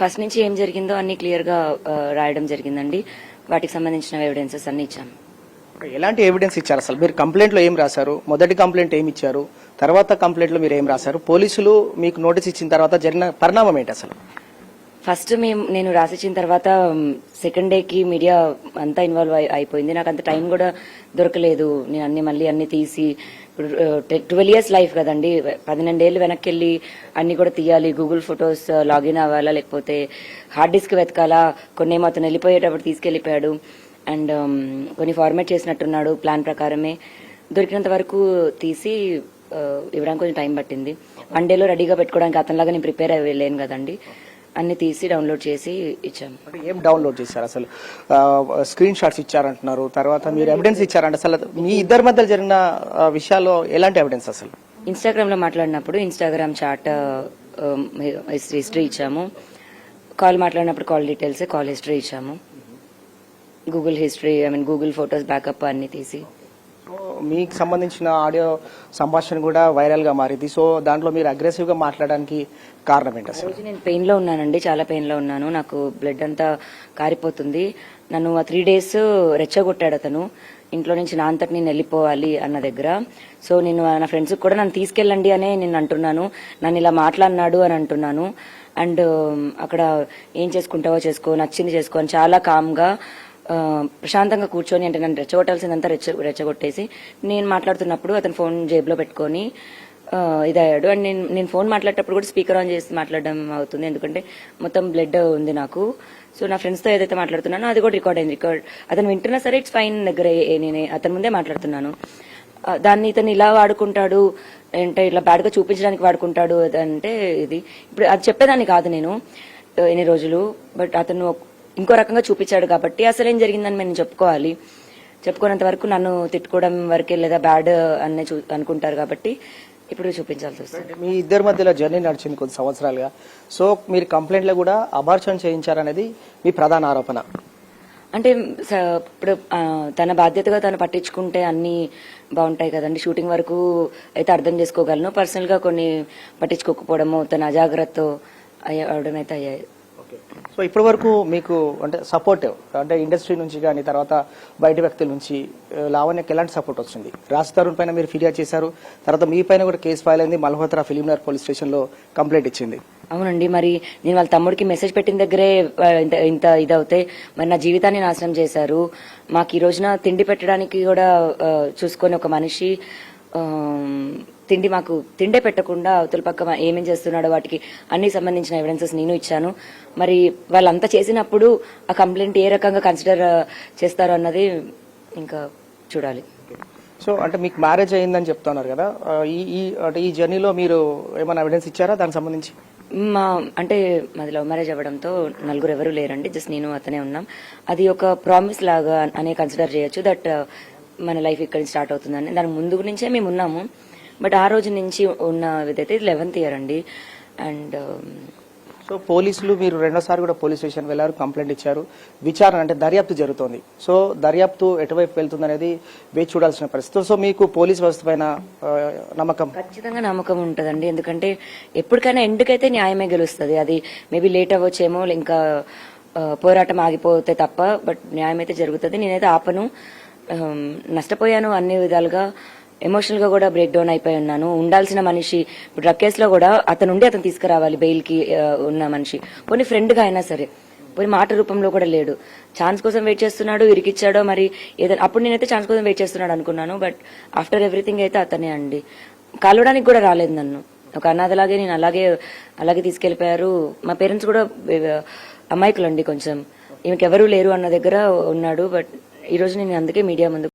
First నుంచి ఏం జరిగిందో అన్ని క్లియర్గా రాయడం జరిగిందండి. వాటికి సంబంధించిన ఎవిడెన్సెస్ అన్ని ఇచ్చాను ఎలాంటి ఎవిడెన్స్ ఇచ్చారు అసలు? మీరు కంప్లైంట్లో ఏం రాశారు? మొదటి కంప్లైంట్ ఏమి ఇచ్చారు? తర్వాత కంప్లైంట్లో మీరు ఏం రాశారు? పోలీసులు మీకు నోటీస్ ఇచ్చిన తర్వాత జరిగిన పరిణామం ఏంటి అసలు? ఫస్ట్ మేము నేను రాసిచ్చిన తర్వాత సెకండ్ డేకి మీడియా అంతా ఇన్వాల్వ్ అయిపోయింది. నాకు అంత టైం కూడా దొరకలేదు. నేను అన్ని మళ్ళీ అన్ని తీసి ట్వెల్వ్ ఇయర్స్ లైఫ్ కదండి. పన్నెండేళ్ళు వెనక్కి వెళ్ళి అన్ని కూడా తీయాలి. గూగుల్ ఫొటోస్ లాగిన్ అవ్వాలా లేకపోతే హార్డ్ డిస్క్ వెతకాలా? కొన్ని ఏమో అతను వెళ్ళిపోయేటప్పుడు తీసుకెళ్ళిపోయాడు అండ్ కొన్ని ఫార్మేట్ చేసినట్టున్నాడు ప్లాన్ ప్రకారమే. దొరికినంత వరకు తీసి ఇవ్వడానికి కొంచెం టైం పట్టింది. వన్ డేలో రెడీగా పెట్టుకోవడానికి అతనిలాగా నేను ప్రిపేర్ అవ్వలేను కదండి. అన్ని తీసి డౌన్లోడ్ చేసి ఇచ్చాము అంటే ఏం డౌన్లోడ్ చేశారు అసలు? స్క్రీన్ షాట్స్ ఇచ్చారంటున్నారు. తర్వాత మీరు ఎవిడెన్స్ ఇచ్చారంటే. అసలు మీ ఇద్దరి మధ్య జరిగిన విషయాల్లో ఎలాంటి ఎవిడెన్స్ అసలు? ఇన్స్టాగ్రామ్లో మాట్లాడినప్పుడు ఇన్స్టాగ్రామ్ చాట్ హిస్టరీ ఇచ్చాము. కాల్ మాట్లాడినప్పుడు కాల్ డీటెయిల్స్ కాల్ హిస్టరీ ఇచ్చాము. Google history I mean Google photos backup అన్ని తీసి మీకు సంబంధించిన ఆడియో సంభాషణ కూడా వైరల్గా మారింది. సో దాంట్లో మీరు అగ్రెసివ్గా మాట్లాడడానికి కారణం ఏంటి అసలు? నేను పెయిన్లో ఉన్నానండి చాలా పెయిన్లో ఉన్నాను. నాకు బ్లడ్ అంతా కారిపోతుంది. నన్ను ఆ త్రీ డేస్ రెచ్చగొట్టాడు అతను. ఇంట్లో నుంచి నా అంతటి నేను వెళ్ళిపోవాలి అన్న దగ్గర. సో నేను నా ఫ్రెండ్స్ కూడా నన్ను తీసుకెళ్ళండి అనే నేను అంటున్నాను. నన్ను ఇలా మాట్లాడినాడు అని అంటున్నాను. అండ్ అక్కడ ఏం చేసుకుంటావో చేసుకో నచ్చింది చేసుకో అని చాలా కామ్గా ప్రశాంతంగా కూర్చొని అంటే నన్ను రెచ్చగొట్టాల్సిందంతా రెచ్చ రెచ్చగొట్టేసి నేను మాట్లాడుతున్నప్పుడు అతను ఫోన్ జేబులో పెట్టుకొని ఇదయ్యాడు. అండ్ నేను నేను ఫోన్ మాట్లాడేటప్పుడు కూడా స్పీకర్ ఆన్ చేసి మాట్లాడడం అవుతుంది. ఎందుకంటే మొత్తం బ్లడ్ ఉంది నాకు. సో నా ఫ్రెండ్స్తో ఏదైతే మాట్లాడుతున్నానో అది కూడా రికార్డ్ అయింది. రికార్డ్ అతను వింటున్నా సరే ఇట్స్ ఫైన్ దగ్గర నేను అతని ముందే మాట్లాడుతున్నాను. దాన్ని ఇతను ఇలా వాడుకుంటాడు అంటే ఇట్లా బ్యాడ్గా చూపించడానికి వాడుకుంటాడు అంటే ఇది. ఇప్పుడు అది చెప్పేదాన్ని కాదు నేను ఎన్ని రోజులు. బట్ అతను ఇంకో రకంగా చూపించాడు కాబట్టి అసలు ఏం జరిగిందని నేను చెప్పుకోవాలి. చెప్పుకున్నంత వరకు నన్ను తిట్టుకోవడం వరకే లేదా బ్యాడ్ అనే అనుకుంటారు కాబట్టి ఇప్పుడు చూపించాల్సి వస్తుంది మీ ఇద్దరి మధ్యలో జర్నీ నడిచింది కొద్ది సంవత్సరాలుగా. సో మీరు కంప్లైంట్లో కూడా అబార్షన్ చేయించారనేది మీ ప్రధాన ఆరోపణ. అంటే ఇప్పుడు తన బాధ్యతగా తను పట్టించుకుంటే అన్ని బాగుంటాయి కదండి. షూటింగ్ వరకు అయితే అర్థం చేసుకోగలను. పర్సనల్గా కొన్ని పట్టించుకోకపోవడము తన అజాగ్రత్త అయ్యడం అయితే అయ్యాయి. సో ఇప్పటి వరకు మీకు అంటే సపోర్ట్ అంటే ఇండస్ట్రీ నుంచి కానీ తర్వాత బయట వ్యక్తుల నుంచి లావణ్యకి ఎలాంటి సపోర్ట్ వచ్చింది రాజ్ తరుణ్ పైన మీరు ఫిర్యాదు చేశారు తర్వాత మీ పైన కూడా కేసు ఫైల్ అయింది మల్హోత్రా ఫిలింనగర్ పోలీస్ స్టేషన్లో కంప్లైంట్ ఇచ్చింది. అవునండి మరి నేను వాళ్ళ తమ్ముడికి మెసేజ్ పెట్టిన దగ్గరే ఇంత ఇంత ఇదవుతే మరి నా జీవితాన్ని నాశనం చేశారు. మాకు ఈ రోజున తిండి పెట్టడానికి కూడా చూసుకొని ఒక మనిషి తిండి మాకు తిండే పెట్టకుండా అవతల పక్క ఏమేం చేస్తున్నాడో వాటికి అన్ని సంబంధించిన ఎవిడెన్సెస్ నేను ఇచ్చాను. మరి వాళ్ళంతా చేసినప్పుడు ఆ కంప్లైంట్ ఏ రకంగా కన్సిడర్ చేస్తారు అన్నది ఇంకా చూడాలి. సో అంటే మీకు మ్యారేజ్ అయిందని చెప్తున్నారు కదా ఈ ఈ అంటే ఈ జర్నీలో మీరు ఏమైనా ఎవిడెన్స్ ఇచ్చారా దానికి సంబంధించి? మా అంటే మాది లవ్ మ్యారేజ్ అవ్వడంతో నలుగురు ఎవరు లేరండి జస్ట్ నేను అతనే ఉన్నాం. అది ఒక ప్రామిస్ లాగా అనే కన్సిడర్ చేయొచ్చు దట్ మన లైఫ్ ఇక్కడ స్టార్ట్ అవుతుందని. దాని ముందు నుంచే మేము ఉన్నాము. బట్ ఆ రోజు నుంచి ఉన్న ఇదైతే లెవెన్త్ ఇయర్ అండి. అండ్ సో పోలీసులు మీరు రెండోసారి కూడా పోలీస్ స్టేషన్ వెళ్ళారు కంప్లైంట్ ఇచ్చారు. విచారణ అంటే దర్యాప్తు జరుగుతోంది. సో దర్యాప్తు ఎటువైపు వెళ్తుంది అనేది వేచి చూడాల్సిన పరిస్థితి. సో మీకు పోలీస్ వ్యవస్థ పైన నమ్మకం? ఖచ్చితంగా నమ్మకం ఉంటుందండి. ఎందుకంటే ఎప్పటికైనా ఎండుకైతే న్యాయమే గెలుస్తుంది. అది మేబీ లేట్ అవ్వచ్చేమో ఇంకా పోరాటం ఆగిపోతే తప్ప బట్ న్యాయం అయితే జరుగుతుంది. నేనైతే ఆపను. నష్టపోయాను అన్ని విధాలుగా. ఎమోషనల్గా కూడా బ్రేక్ డౌన్ అయిపోయి ఉన్నాను. ఉండాల్సిన మనిషి ఇప్పుడు డ్రగ్ కేసులో కూడా అతను ఉండి అతను తీసుకురావాలి బెయిల్కి ఉన్న మనిషి. పోనీ ఫ్రెండ్గా అయినా సరే. పోనీ మాట రూపంలో కూడా లేడు. ఛాన్స్ కోసం వెయిట్ చేస్తున్నాడు ఇరికిచ్చాడో మరి ఏదైనా అప్పుడు నేనైతే ఛాన్స్ కోసం వెయిట్ చేస్తున్నాడు అనుకున్నాను బట్ ఆఫ్టర్ ఎవ్రీథింగ్ అయితే అతనే అండి. కలవడానికి కూడా రాలేదు నన్ను. ఒక అనాథలాగే నేను అలాగే అలాగే తీసుకెళ్ళిపోయారు మా పేరెంట్స్ కూడా అమ్మాయికులు అమాయకులండి కొంచెం. ఈమెకి ఎవరూ లేరు అన్న దగ్గర ఉన్నాడు బట్ ఈ రోజు నేను అందుకే మీడియా ముందు